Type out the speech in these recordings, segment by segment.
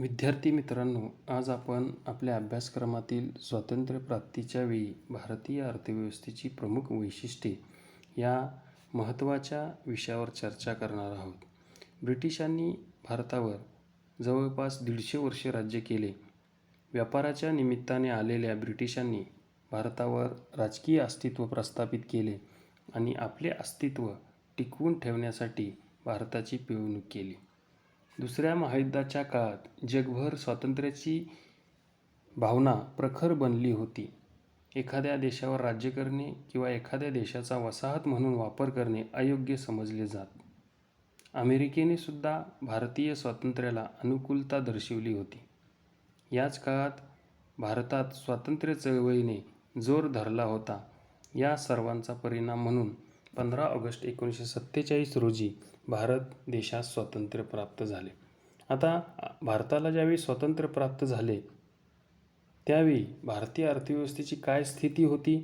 विद्यार्थी मित्रांनो आज आपण आपल्या अभ्यासक्रमातील स्वातंत्र्यप्राप्तीच्या वेळी भारतीय अर्थव्यवस्थेची प्रमुख वैशिष्ट्ये या महत्त्वाच्या विषयावर चर्चा करणार आहोत. ब्रिटिशांनी भारतावर जवळपास दीडशे वर्षे राज्य केले. व्यापाराच्या निमित्ताने आलेल्या ब्रिटिशांनी भारतावर राजकीय अस्तित्व प्रस्थापित केले आणि आपले अस्तित्व टिकवून ठेवण्यासाठी भारताची पिळवणूक केली. दुसऱ्या महायुद्धाच्या काळात जगभर स्वातंत्र्याची भावना प्रखर बनली होती. एखाद्या देशावर राज्य करणे किंवा एखाद्या देशाचा वसाहत म्हणून वापर करणे अयोग्य समजले जात. अमेरिकेने सुद्धा भारतीय स्वातंत्र्याला अनुकूलता दर्शवली होती. याच काळात भारतात स्वातंत्र्य चळवळीने जोर धरला होता. या सर्वांचा परिणाम म्हणून पंधरा ऑगस्ट एकोणीसशे सत्तेचाळीस रोजी भारत देशात स्वातंत्र्य प्राप्त झाले. आता भारताला ज्यावेळी स्वातंत्र्य प्राप्त झाले त्यावेळी भारतीय अर्थव्यवस्थेची काय स्थिती होती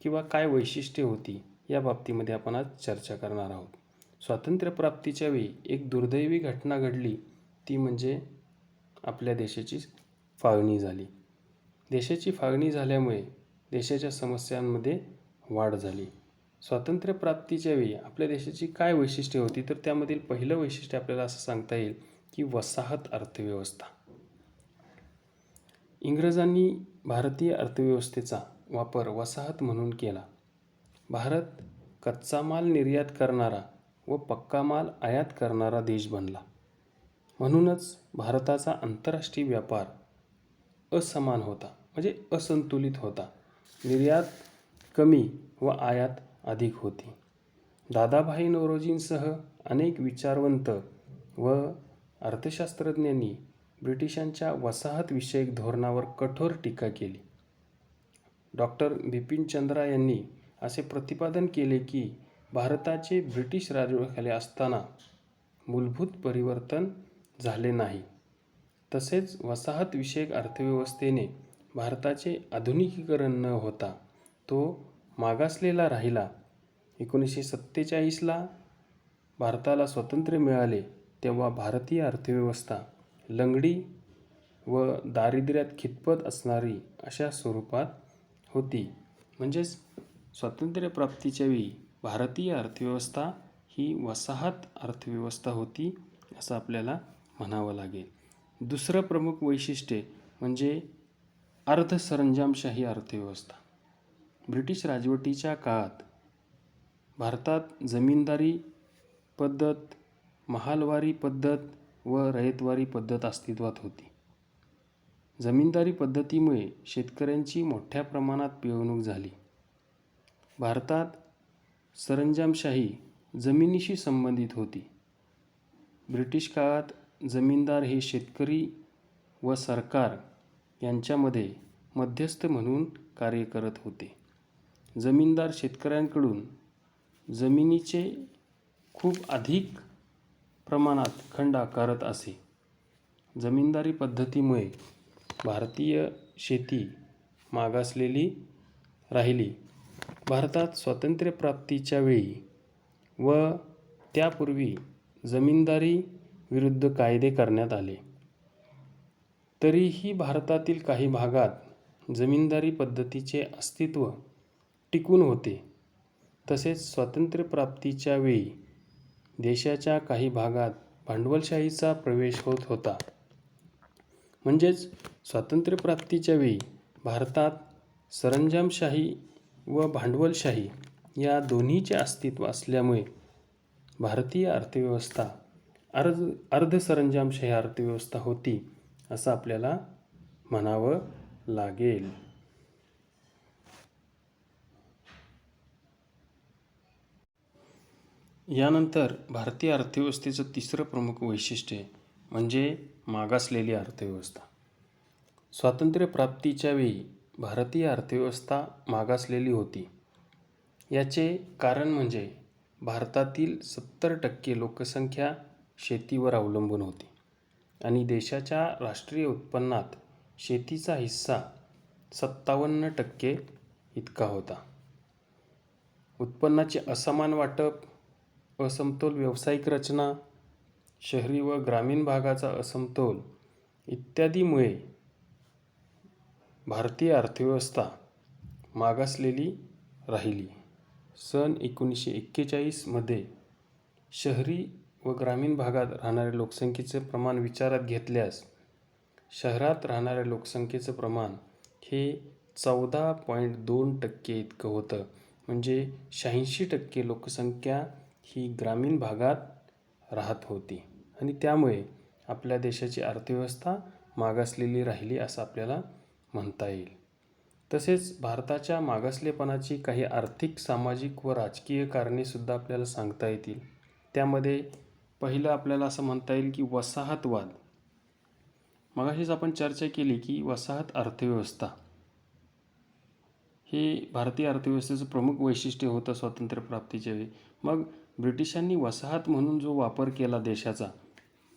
किंवा काय वैशिष्ट्ये होती या बाबतीमध्ये आपण आज चर्चा करणार आहोत. स्वातंत्र्यप्राप्तीच्या वेळी एक दुर्दैवी घटना घडली ती म्हणजे आपल्या देशाची फाळणी झाली. देशाची फाळणी झाल्यामुळे देशाच्या समस्यांमध्ये वाढ झाली. स्वातंत्र्यप्राप्तीच्या वेळी आपल्या देशाची काय वैशिष्ट्ये होती? तर त्यामधील पहिलं वैशिष्ट्य आपल्याला असं सांगता येईल की वसाहत अर्थव्यवस्था. इंग्रजांनी भारतीय अर्थव्यवस्थेचा वापर वसाहत म्हणून केला. भारत कच्चा माल निर्यात करणारा व पक्का माल आयात करणारा देश बनला. म्हणूनच भारताचा आंतरराष्ट्रीय व्यापार असमान होता म्हणजे असंतुलित होता. निर्यात कमी व आयात अधिक होती. दादाभाई नौरोजींसह अनेक विचारवंत व अर्थशास्त्रज्ञांनी ब्रिटिशांच्या वसाहतविषयक धोरणावर कठोर टीका केली. डॉक्टर बिपिनचंद्रा यांनी असे प्रतिपादन केले की भारताचे ब्रिटिश राजवटीखाली असताना मूलभूत परिवर्तन झाले नाही. तसेच वसाहतविषयक अर्थव्यवस्थेने भारताचे आधुनिकीकरण न होता तो मागासलेला राहिला एकोणीसशे सत्तेचाळीसला भारताला स्वातंत्र्य मिळाले तेव्हा भारतीय अर्थव्यवस्था लंगडी व दारिद्र्यात खितपत असणारी अशा स्वरूपात होती. म्हणजेच स्वातंत्र्यप्राप्तीच्या वेळी भारतीय अर्थव्यवस्था ही वसाहत अर्थव्यवस्था होती असं आपल्याला म्हणावं लागेल. दुसरं प्रमुख वैशिष्ट्य म्हणजे अर्धसरंजामशाही अर्थव्यवस्था. ब्रिटिश राजवटीच्या काळात भारतात जमीनदारी पद्धत महालवारी पद्धत व रयतवारी पद्धत अस्तित्वात होती. जमीनदारी पद्धतीमुळे शेतकऱ्यांची मोठ्या प्रमाणात पिळवणूक झाली. भारतात सरंजामशाही जमिनीशी संबंधित होती. ब्रिटिश काळात जमीनदार हे शेतकरी व सरकार यांच्यामध्ये मध्यस्थ म्हणून कार्य करत होते. जमीनदार शेतकऱ्यांकडून जमिनीचे खूप अधिक प्रमाणात खंड आकारत असे. जमीनदारी पद्धतीमुळे भारतीय शेती मागासलेली राहिली. भारतात स्वातंत्र्यप्राप्तीच्या वेळी व त्यापूर्वी जमीनदारी विरुद्ध कायदे करण्यात आले. तरीही भारतातील काही भागात जमीनदारी पद्धतीचे अस्तित्व टिकून होते. तसेच स्वातंत्र्यप्राप्तीच्या वेळी देशाच्या काही भागात भांडवलशाहीचा प्रवेश होत होता. म्हणजेच स्वातंत्र्यप्राप्तीच्या वेळी भारतात सरंजामशाही व भांडवलशाही या दोन्हीचे अस्तित्व असल्यामुळे भारतीय अर्थव्यवस्था अर्ध अर्धसरंजामशाही अर्थव्यवस्था होती असं आपल्याला म्हणावं लागेल. यानंतर भारतीय अर्थव्यवस्थेचं तिसरं प्रमुख वैशिष्ट्य म्हणजे मागासलेली अर्थव्यवस्था. स्वातंत्र्यप्राप्तीच्या वेळी भारतीय अर्थव्यवस्था मागासलेली होती. याचे कारण म्हणजे भारतातील सत्तर टक्के लोकसंख्या शेतीवर अवलंबून होती आणि देशाच्या राष्ट्रीय उत्पन्नात शेतीचा हिस्सा सत्तावन्न टक्के इतका होता. उत्पन्नाचे असमान वाटप असमतोल व्यावसायिक रचना शहरी व ग्रामीण भागाचा असमतोल इत्यादीमुळे भारतीय अर्थव्यवस्था मागासलेली राहिली. सन एकोणीसशे एक्केचाळीसमध्ये शहरी व ग्रामीण भागात राहणाऱ्या लोकसंख्येचे प्रमाण विचारात घेतल्यास शहरात राहणाऱ्या लोकसंख्येचं प्रमाण हे चौदा पॉईंट दोन टक्के इतकं होतं. म्हणजे शहाऐंशी टक्के लोकसंख्या ही ग्रामीण भागात राहत होती. आणि त्यामुळे आपल्या देशाची अर्थव्यवस्था मागासलेली राहिली असं आपल्याला म्हणता येईल. तसेच भारताच्या मागासलेपणाची काही आर्थिक सामाजिक व राजकीय कारणेसुद्धा आपल्याला सांगता येतील. त्यामध्ये पहिलं आपल्याला असं म्हणता येईल की वसाहतवाद. मगाशीच आपण चर्चा केली की वसाहत अर्थव्यवस्था. हे भारतीय अर्थव्यवस्थेचं प्रमुख वैशिष्ट्य होतं स्वातंत्र्यप्राप्तीच्या वेळी. मग ब्रिटिशांनी वसाहत म्हणून जो वापर केला देशाचा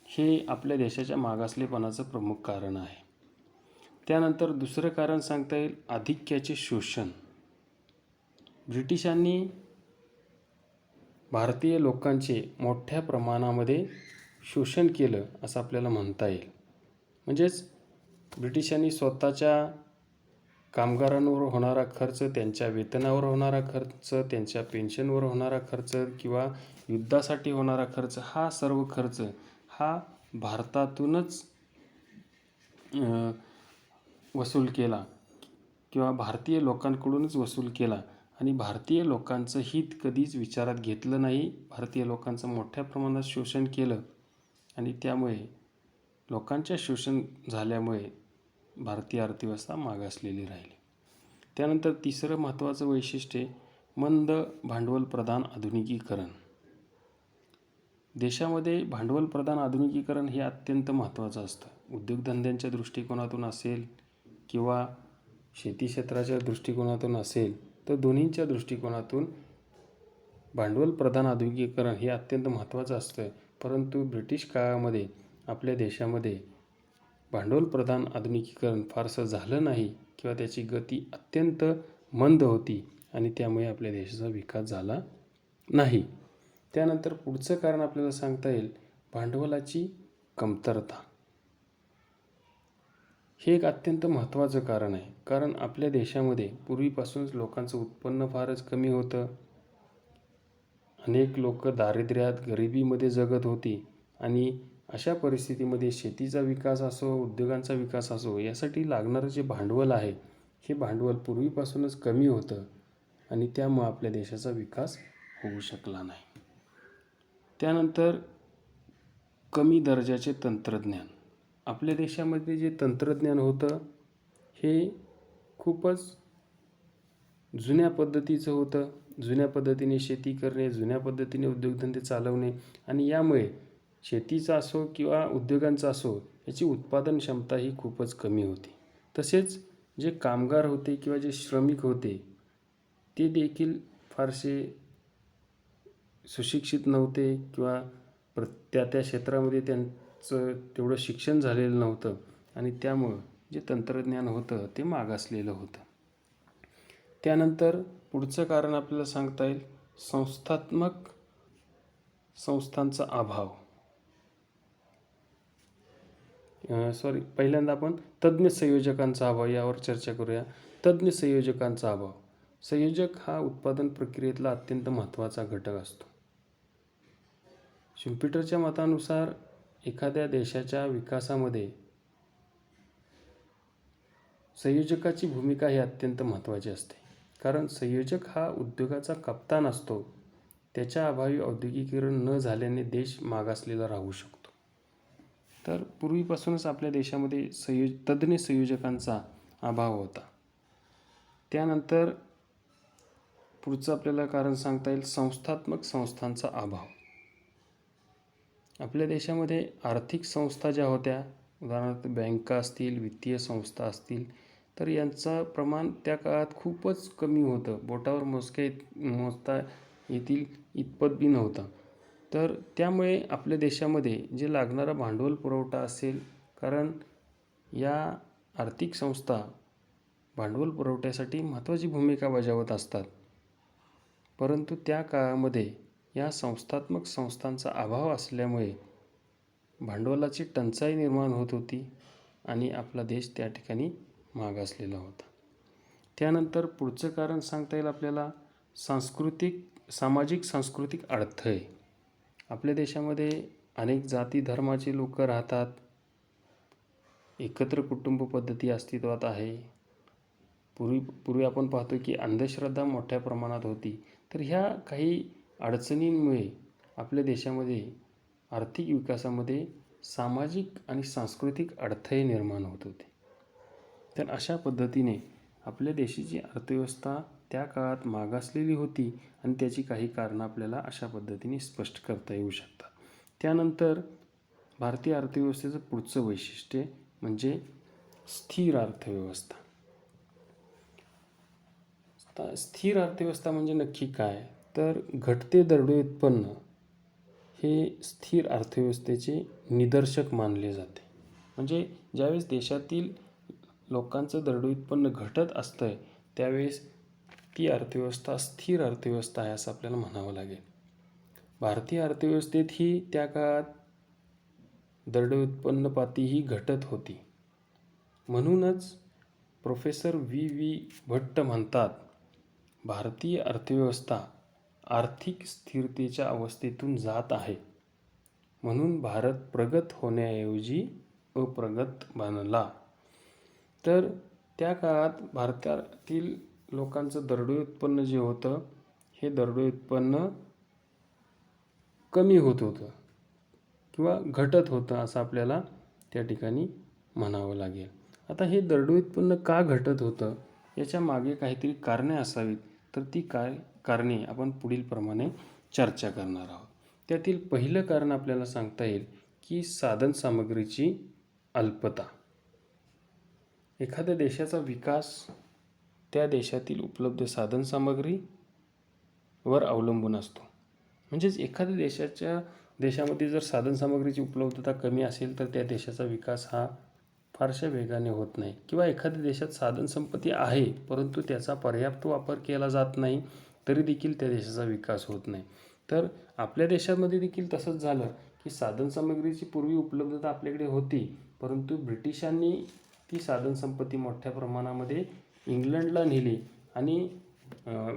हे आपल्या देशाच्या मागासलेपणाचं प्रमुख कारण आहे. त्यानंतर दुसरं कारण सांगता येईल आधिक्याचे शोषण. ब्रिटिशांनी भारतीय लोकांचे मोठ्या प्रमाणामध्ये शोषण केलं असं आपल्याला म्हणता येईल. म्हणजेच ब्रिटिशांनी स्वतःच्या कामगारांवर होणारा खर्च त्यांच्या वेतनावर होणारा खर्च त्यांच्या पेन्शनवर होणारा खर्च किंवा युद्धासाठी होणारा खर्च हा सर्व खर्च हा भारतातूनच वसूल केला किंवा भारतीय लोकांकडूनच वसूल केला. आणि भारतीय लोकांचं हित कधीच विचारात घेतलं नाही. भारतीय लोकांचं मोठ्या प्रमाणात शोषण केलं. आणि त्यामुळे लोकांच्या शोषण झाल्यामुळे भारतीय अर्थव्यवस्था मागासलेली राहिली. त्यानंतर तिसरं महत्त्वाचं वैशिष्ट्य मंद भांडवल प्रधान आधुनिकीकरण. देशामध्ये भांडवल प्रधान आधुनिकीकरण हे अत्यंत महत्त्वाचं असतं. उद्योगधंद्यांच्या दृष्टिकोनातून असेल किंवा शेती क्षेत्राच्या दृष्टिकोनातून असेल तर दोन्हींच्या दृष्टिकोनातून भांडवल प्रधान आधुनिकीकरण हे अत्यंत महत्त्वाचं असतं. परंतु ब्रिटिश काळामध्ये आपल्या देशामध्ये भांडवल प्रधान आधुनिकीकरण फारसं झालं नाही किंवा त्याची गती अत्यंत मंद होती आणि त्यामुळे आपल्या देशाचा विकास झाला नाही. त्यानंतर पुढचं कारण आपल्याला सांगता येईल भांडवलाची कमतरता. हे एक अत्यंत महत्त्वाचं कारण आहे कारण आपल्या देशामध्ये पूर्वीपासूनच लोकांचं उत्पन्न फारच कमी होतं. अनेक लोक दारिद्र्यात गरिबीमध्ये जगत होती आणि अशा परिस्थितीमध्ये शेतीचा विकास असो उद्योगांचा विकास असो यासाठी लागणारं जे भांडवल आहे हे भांडवल पूर्वीपासूनच कमी होतं आणि त्यामुळं आपल्या देशाचा विकास होऊ शकला नाही. त्यानंतर कमी दर्जाचे तंत्रज्ञान. आपल्या देशामध्ये जे तंत्रज्ञान होतं हे खूपच जुन्या पद्धतीचं होतं. जुन्या पद्धतीने शेती करणे जुन्या पद्धतीने उद्योगधंदे चालवणे आणि यामुळे शेतीचा असो किंवा उद्योगांचा असो याची उत्पादन क्षमता ही खूपच कमी होती. तसेच जे कामगार होते किंवा जे श्रमिक होते ते देखील फारसे सुशिक्षित नव्हते किंवा प्र त्या त्या क्षेत्रामध्ये त्यांचं तेवढं शिक्षण झालेलं नव्हतं आणि त्यामुळं जे तंत्रज्ञान होतं ते मागासलेलं होतं. त्यानंतर पुढचं कारण आपल्याला सांगता येईल संस्थात्मक संस्थांचा अभाव. सॉरी पहिल्यांदा आपण तज्ज्ञ संयोजकांचा अभाव यावर चर्चा करूया. तज्ज्ञ संयोजकांचा अभाव. संयोजक हा उत्पादन प्रक्रियेतला अत्यंत महत्त्वाचा घटक असतो. शिम्पिटरच्या मतानुसार एखाद्या देशाच्या विकासामध्ये संयोजकाची भूमिका ही अत्यंत महत्त्वाची असते. कारण संयोजक हा उद्योगाचा कप्तान असतो. त्याच्या अभावी औद्योगिकीकरण न झाल्याने देश मागासलेला राहू शकतो. तर पूर्वीपासूनच आपल्या देशामध्ये संयोज तज्ज्ञ संयोजकांचा अभाव होता. त्यानंतर पुढचं आपल्याला कारण सांगता येईल संस्थात्मक संस्थांचा अभाव. आपल्या देशामध्ये आर्थिक संस्था ज्या होत्या उदाहरणार्थ बँका असतील वित्तीय संस्था असतील तर यांचं प्रमाण त्या काळात खूपच कमी होतं. बोटावर मोजक्या मोजता येतील इतपत बी नव्हतं. तर त्यामुळे आपल्या देशामध्ये जे लागणारा भांडवल पुरवठा असेल कारण या आर्थिक संस्था भांडवल पुरवठ्यासाठी महत्त्वाची भूमिका बजावत असतात. परंतु त्या काळामध्ये या संस्थात्मक संस्थांचा अभाव असल्यामुळे भांडवलाची टंचाई निर्माण होत होती आणि आपला देश त्या ठिकाणी मागासलेला होता. त्यानंतर पुढचं कारण सांगता येईल आपल्याला सांस्कृतिक सामाजिक सांस्कृतिक अडथळे. आपल्या देशामध्ये अनेक जाती धर्माचे लोक राहतात. एकत्र कुटुंब पद्धती अस्तित्वात आहे. पूर्वी पूर्वी आपण पाहतो की अंधश्रद्धा मोठ्या प्रमाणात होती. तर ह्या काही अडचणींमुळे आपल्या देशामध्ये आर्थिक विकासामध्ये सामाजिक आणि सांस्कृतिक अडथळे निर्माण होत होते. तर अशा पद्धतीने आपल्या देशाची अर्थव्यवस्था त्या काळात मागासलेली होती आणि त्याची काही कारणं आपल्याला अशा पद्धतीने स्पष्ट करता येऊ शकतात. त्यानंतर भारतीय अर्थव्यवस्थेचं पुढचं वैशिष्ट्य म्हणजे स्थिर अर्थव्यवस्था. स्थिर अर्थव्यवस्था म्हणजे नक्की काय? तर घटते दरडोई उत्पन्न हे स्थिर अर्थव्यवस्थेचे निदर्शक मानले जाते. म्हणजे ज्यावेळेस देशातील लोकांचं दरडोई उत्पन्न घटत असतं त्यावेळेस ती अर्थव्यवस्था स्थिर अर्थव्यवस्था आहे असं आपल्याला म्हणावं लागेल. भारतीय अर्थव्यवस्थेत ही त्या काळात दरडोई उत्पन्नपाती ही घटत होती. म्हणूनच प्रोफेसर व्ही. व्ही. भट्ट म्हणतात भारतीय अर्थव्यवस्था आर्थिक स्थिरतेच्या अवस्थेतून जात आहे. म्हणून भारत प्रगत होण्याऐवजी अप्रगत बनला. तर त्या काळात भारतातील लोकांचं दरडोई उत्पन्न जे होतं हे दरडोई उत्पन्न कमी होत होतं किंवा घटत होतं असं आपल्याला त्या ठिकाणी म्हणावं लागेल. आता हे दरडोई उत्पन्न का घटत होतं याच्या मागे काहीतरी कारणे असावीत तर ती काय कारणे आपण पुढील प्रमाणे चर्चा करणार आहोत. त्यातील पहिलं कारण आपल्याला सांगता येईल की साधनसामग्रीची अल्पता. एखाद्या देशाचा विकास त्या देशातील उपलब्ध साधनसामग्रीवर अवलंबून असतो. म्हणजेच एखाद्या देशाच्या देशामध्ये जर साधनसामग्रीची उपलब्धता कमी असेल तर त्या देशाचा विकास हा फारशा वेगाने होत नाही. किंवा एखाद्या देशात साधनसंपत्ती आहे परंतु त्याचा पर्याप्त वापर केला जात नाही तरी देखील त्या देशाचा विकास होत नाही. तर आपल्या देशामध्ये देखील तसंच झालं की साधनसामग्रीची पूर्वी उपलब्धता आपल्याकडे होती परंतु ब्रिटिशांनी ती साधनसंपत्ती मोठ्या प्रमाणामध्ये इंग्लंडला नेली आणि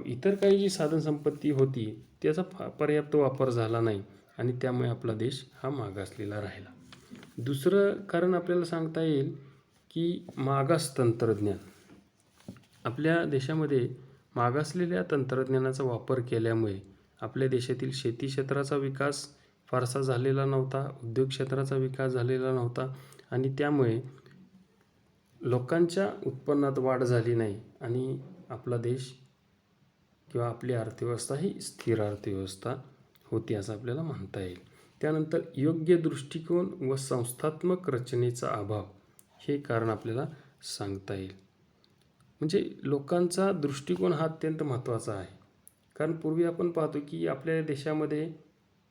इतर काही जी साधनसंपत्ती होती त्याचा फा पर्याप्त वापर झाला नाही आणि त्यामुळे आपला देश हा मागासलेला राहिला. दुसरं कारण आपल्याला सांगता येईल की मागास तंत्रज्ञान. आपल्या देशामध्ये मागासलेल्या तंत्रज्ञानाचा वापर केल्यामुळे आपल्या देशातील शेती क्षेत्राचा विकास फारसा झालेला नव्हता उद्योग क्षेत्राचा विकास झालेला नव्हता आणि त्यामुळे लोकांच्या उत्पन्नात वाढ झाली नाही आणि आपला देश किंवा आपली अर्थव्यवस्था ही स्थिर अर्थव्यवस्था होती असं आपल्याला म्हणता येईल. त्यानंतर योग्य दृष्टिकोन व संस्थात्मक रचनेचा अभाव हे कारण आपल्याला सांगता येईल. म्हणजे लोकांचा दृष्टिकोन हा अत्यंत महत्त्वाचा आहे. कारण पूर्वी आपण पाहतो की आपल्या देशामध्ये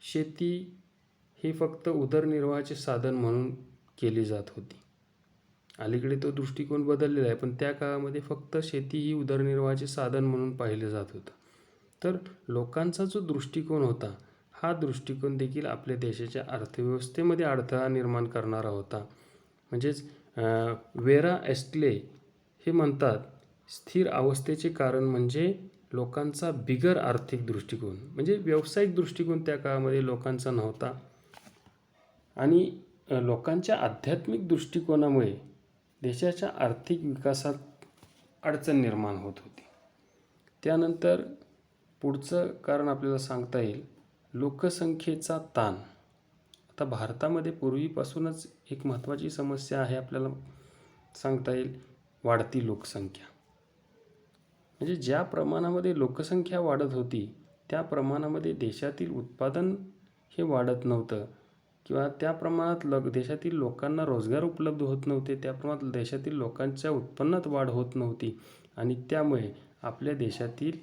शेती हे फक्त उदरनिर्वाहाचे साधन म्हणून केली जात होती. अलीकडे तो दृष्टिकोन बदललेला आहे पण त्या काळामध्ये फक्त शेती ही उदरनिर्वाहाचे साधन म्हणून पाहिलं जात होतं. तर लोकांचा जो दृष्टिकोन होता हा दृष्टिकोन देखील आपल्या देशाच्या अर्थव्यवस्थेमध्ये अडथळा निर्माण करणारा होता. म्हणजेच वेरा एस्टले हे म्हणतात स्थिर अवस्थेचे कारण म्हणजे लोकांचा बिगर आर्थिक दृष्टिकोन. म्हणजे व्यावसायिक दृष्टिकोन त्या काळामध्ये लोकांचा नव्हता. आणि लोकांच्या आध्यात्मिक दृष्टिकोनामुळे देशाच्या आर्थिक विकासात अडचण निर्माण होत होती. त्यानंतर पुढचं कारण आपल्याला सांगता येईल. लोकसंख्येचा ताण. आता भारतामध्ये पूर्वीपासूनच एक महत्त्वाची समस्या आहे आपल्याला सांगता येईल वाढती लोकसंख्या. म्हणजे ज्या प्रमाणामध्ये लोकसंख्या वाढत होती त्या प्रमाणामध्ये देशातील उत्पादन हे वाढत नव्हतं. किंवा त्या प्रमाणात ल देशातील लोकांना रोजगार उपलब्ध होत नव्हते त्या प्रमाणात देशातील लोकांच्या उत्पन्नात वाढ होत नव्हती आणि त्यामुळे आपल्या देशातील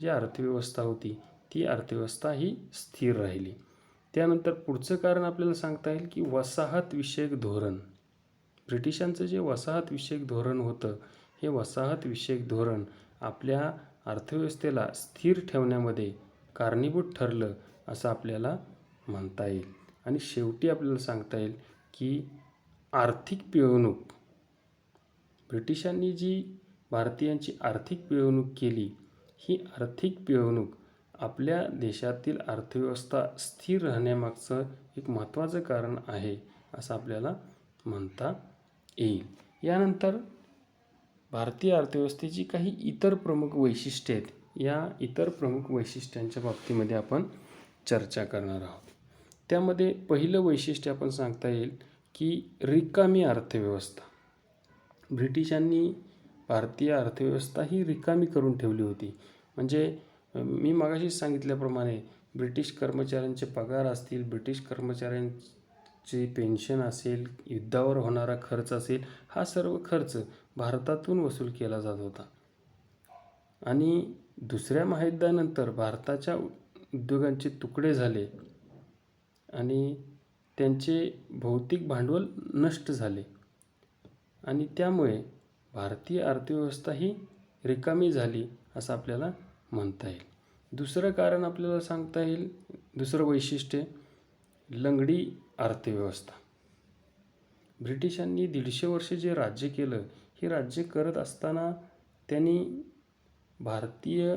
जी अर्थव्यवस्था होती ती अर्थव्यवस्था ही स्थिर राहिली. त्यानंतर पुढचं कारण आपल्याला सांगता येईल की वसाहतविषयक धोरण. ब्रिटिशांचं जे वसाहतविषयक धोरण होतं हे वसाहतविषयक धोरण आपल्या अर्थव्यवस्थेला स्थिर ठेवण्यामध्ये कारणीभूत ठरलं असं आपल्याला म्हणता येईल. आणि शेवटी आपल्याला सांगता येईल की आर्थिक पिळवणूक ब्रिटिशांनी जी भारतीयांची आर्थिक पिळवणूक केली ही आर्थिक पिळवणूक आपल्या देशातील अर्थव्यवस्था स्थिर राहण्यामागचं एक महत्त्वाचं कारण आहे असं आपल्याला म्हणता येईल. यानंतर भारतीय अर्थव्यवस्थेची काही इतर प्रमुख वैशिष्ट्ये आहेत. या इतर प्रमुख वैशिष्ट्यांच्या बाबतीमध्ये आपण चर्चा करणार आहोत. त्यामध्ये पहिलं वैशिष्ट्य आपण सांगता येईल की रिकामी अर्थव्यवस्था. ब्रिटिशांनी भारतीय अर्थव्यवस्था ही रिकामी करून ठेवली होती. म्हणजे मी मागाशीच सांगितल्याप्रमाणे ब्रिटिश कर्मचाऱ्यांचे पगार असतील ब्रिटिश कर्मचाऱ्यांची पेन्शन असेल युद्धावर होणारा खर्च असेल हा सर्व खर्च भारतातून वसूल केला जात होता. आणि दुसऱ्या महायुद्धानंतर भारताच्या उद्योगांचे तुकडे झाले. आणि त्यांचे भौतिक भांडवल नष्ट झाले. आणि त्यामुळे भारतीय अर्थव्यवस्था ही रिकामी झाली असं आपल्याला म्हणता येईल. दुसरं कारण आपल्याला सांगता येईल दुसरं वैशिष्ट्य लंगडी अर्थव्यवस्था. ब्रिटिशांनी दीडशे वर्ष जे राज्य केलं हे राज्य करत असताना त्यांनी भारतीय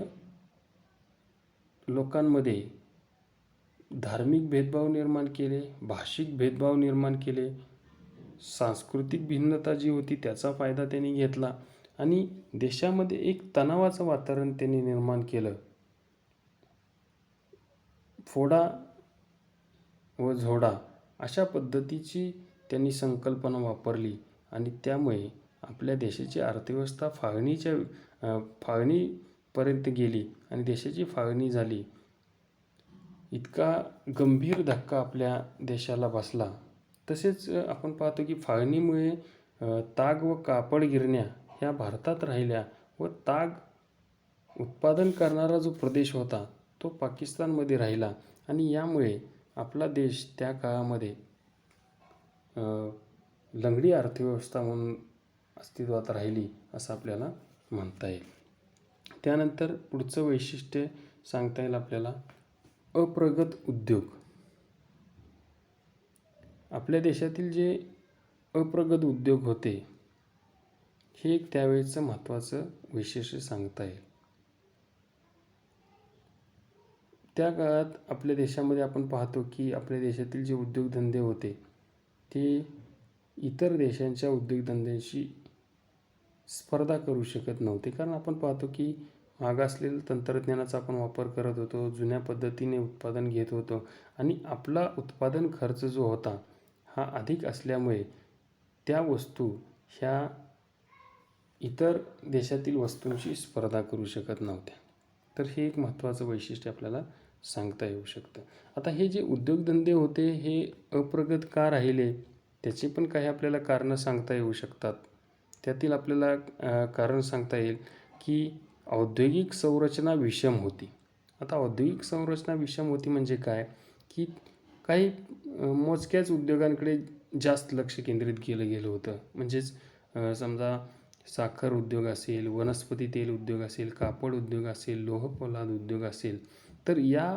लोकांमध्ये धार्मिक भेदभाव निर्माण केले भाषिक भेदभाव निर्माण केले सांस्कृतिक भिन्नता जी होती त्याचा फायदा त्यांनी घेतला आणि देशामध्ये एक तणावाचं वातावरण त्यांनी निर्माण केलं. फोडा व झोडा अशा पद्धतीची त्यांनी संकल्पना वापरली आणि त्यामुळे आपल्या देशाची अर्थव्यवस्था फाळणीच्या फाळणीपर्यंत गेली आणि देशाची फाळणी झाली. इतका गंभीर धक्का आपल्या देशाला बसला. तसेच आपण पाहतो की फाळणीमुळे ताग व कापड गिरण्या ह्या भारतात राहिल्या व ताग उत्पादन करणारा जो प्रदेश होता तो पाकिस्तानमध्ये राहिला. आणि यामुळे आपला देश त्या काळामध्ये लंगडी अर्थव्यवस्था म्हणून अस्तित्वात राहिली असं आपल्याला म्हणता येईल. त्यानंतर पुढचं वैशिष्ट्य सांगता येईल आपल्याला. अप्रगत उद्योग. आपल्या देशातील जे अप्रगत उद्योग होते हे एक त्यावेळेचं महत्त्वाचं विशेष सांगता येईल. त्या काळात आपल्या देशामध्ये आपण पाहतो की आपल्या देशातील जे उद्योगधंदे होते ते इतर देशांच्या उद्योगधंद्यांशी स्पर्धा करू शकत नव्हते. कारण आपण पाहतो की मागासलेल्या तंत्रज्ञानाचा आपण वापर करत होतो जुन्या पद्धतीने उत्पादन घेत होतो आणि आपला उत्पादन खर्च जो होता हा अधिक असल्यामुळे त्या वस्तू ह्या इतर देशातील वस्तूंशी स्पर्धा करू शकत नव्हत्या. तर हे एक महत्त्वाचं वैशिष्ट्य आपल्याला सांगता येऊ शकतं. आता हे जे उद्योगधंदे होते हे अप्रगत का राहिले त्याचे पण काही आपल्याला कारणं सांगता येऊ शकतात. त्यातील आपल्याला कारण सांगता येईल की औद्योगिक संरचना विषम होती. आता औद्योगिक संरचना विषम होती म्हणजे काय? की काही मोजक्याच उद्योगांकडे जास्त लक्ष केंद्रित केलं गेलं होतं. म्हणजेच समजा साखर उद्योग असेल वनस्पती तेल उद्योग असेल कापड उद्योग असेल लोहपोलाद उद्योग असेल तर या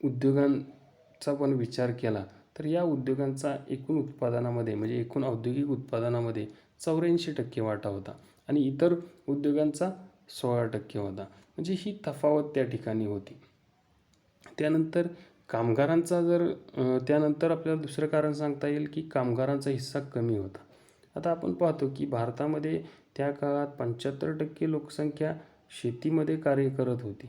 उद्योगांचा पण विचार केला तर या उद्योगांचा एकूण उत्पादनामध्ये म्हणजे एकूण औद्योगिक उत्पादनामध्ये चौऱ्याऐंशी टक्के वाटा होता. आणि इतर उद्योगांचा सोळा टक्के होता. म्हणजे ही तफावत त्या ठिकाणी होती. त्यानंतर कामगारांचा जर त्यानंतर आपल्याला दुसरं कारण सांगता येईल की कामगारांचा हिस्सा कमी होता. आता आपण पाहतो की भारतामध्ये त्या काळात पंच्याहत्तर टक्के लोकसंख्या शेतीमध्ये कार्य करत होती.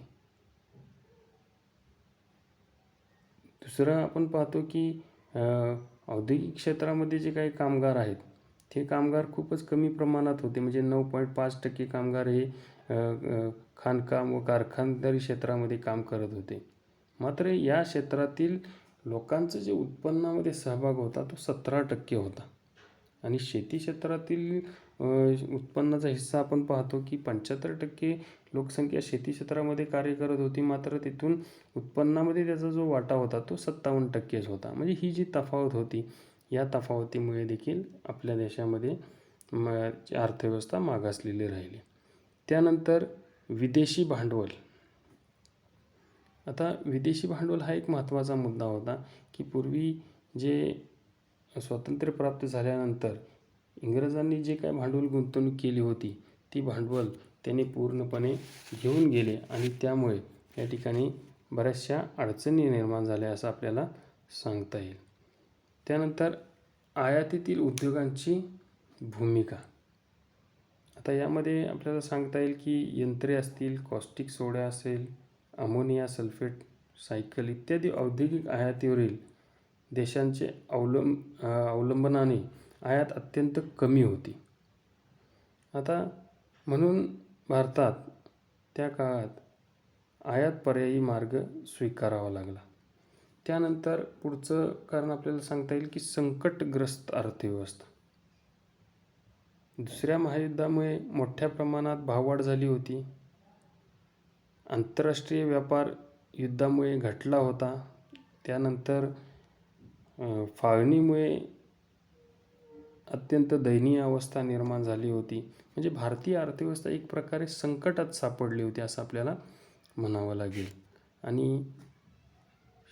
दुसरं आपण पाहतो की औद्योगिक क्षेत्रामध्ये जे काही कामगार आहेत ते कामगार खूपच कमी प्रमाणात होते. म्हणजे नऊ पॉईंट पाच टक्के कामगार हे खाणकाम व कारखानदारी क्षेत्रामध्ये काम करत होते. मात्र या क्षेत्रातील लोकांचं जे उत्पन्नामध्ये सहभाग होता तो सतरा टक्के होता. आणि शेती क्षेत्रातील उत्पन्नाचा हिस्सा आपण पाहतो की पंच्याहत्तर टक्के लोकसंख्या शेती क्षेत्रामध्ये कार्य करत होती. मात्र तिथून उत्पन्नामध्ये त्याचा जो वाटा होता तो सत्तावन्न टक्केच होता. म्हणजे ही जी तफावत होती या तफावतीमुळे देखील आपल्या देशामध्ये अर्थव्यवस्था मागासलेली राहिली. त्यानंतर विदेशी भांडवल. आता विदेशी भांडवल हा एक महत्त्वाचा मुद्दा होता की पूर्वी जे स्वातंत्र्य प्राप्त झाल्यानंतर इंग्रजांनी जे काय भांडवल गुंतवणूक केली होती ती भांडवल त्यांनी पूर्णपणे घेऊन गेले आणि त्यामुळे या ठिकाणी बऱ्याचशा अडचणी निर्माण झाल्या असं आपल्याला सांगता येईल. त्यानंतर आयातीतील उद्योगांची भूमिका. आता यामध्ये आपल्याला सांगता येईल की यंत्रे असतील कॉस्टिक सोडा असेल अमोनिया सल्फेट सायकल इत्यादी औद्योगिक आयातीवरील देशांचे अवलंब अवलंबनाने आयात अत्यंत कमी होती. आता म्हणून भारतात त्या काळात आयात पर्यायी मार्ग स्वीकारावा लागला. त्यानंतर पुढचं कारण आपल्याला सांगता येईल की संकटग्रस्त अर्थव्यवस्था. दुसऱ्या महायुद्धामुळे मोठ्या प्रमाणात भाववाढ झाली होती. आंतरराष्ट्रीय व्यापार युद्धामुळे घटला होता. त्यानंतर फाळणीमुळे अत्यंत दयनीय अवस्था निर्माण झाली होती. म्हणजे भारतीय अर्थव्यवस्था एक प्रकारे संकटात सापडली होती असं आपल्याला म्हणावं लागेल. आणि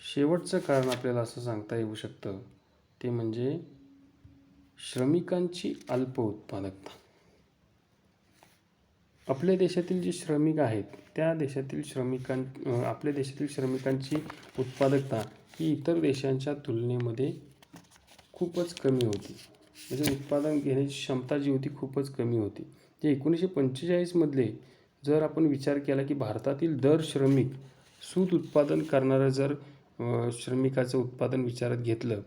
शेवटचं कारण आपल्याला असं सांगता येऊ शकतं ते म्हणजे श्रमिकांची अल्प उत्पादकता आपल्या देशातील जे श्रमिक आहेत त्या देशातील श्रमिकां आपल्या देशातील श्रमिकांची उत्पादकता ही इतर देशांच्या तुलनेमध्ये खूपच कमी होती. म्हणजे उत्पादन घेण्याची क्षमता जी होती खूपच कमी होती. जे एकोणीसशे पंचेचाळीसमधले जर आपण विचार केला की भारतातील दर श्रमिक सूत उत्पादन करणारं जर श्रमिकाचं उत्पादन विचारात घेतलं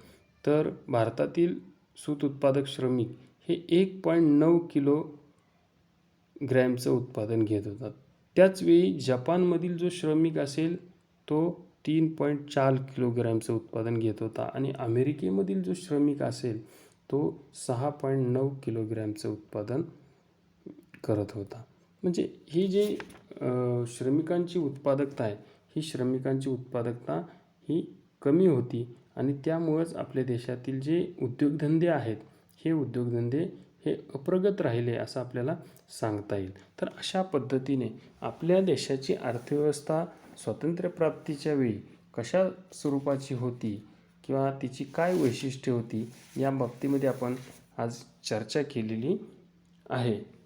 तर भारतातील सूत उत्पादक श्रमिक हे एक पॉईंट नऊ किलो ग्रॅमचं उत्पादन घेत होतात. त्याचवेळी जपानमधील जो श्रमिक असेल तो तीन पॉईंट चार किलोग्रॅमचं उत्पादन घेत होता आणि अमेरिकेमधील जो श्रमिक असेल तो सहा पॉईंट नऊ किलोग्रॅमचं उत्पादन करत होता. म्हणजे ही जी श्रमिकांची उत्पादकता आहे ही श्रमिकांची उत्पादकता ही कमी होती. आणि त्यामुळंच आपल्या देशातील जे उद्योगधंदे आहेत हे उद्योगधंदे हे अप्रगत राहिले असं आपल्याला सांगता येईल. तर अशा पद्धतीने आपल्या देशाची अर्थव्यवस्था स्वातंत्र्यप्राप्तीच्या वेळी कशा स्वरूपाची होती किंवा तिची काय वैशिष्ट्ये होती या बाबतीमध्ये आपण आज चर्चा केलेली आहे.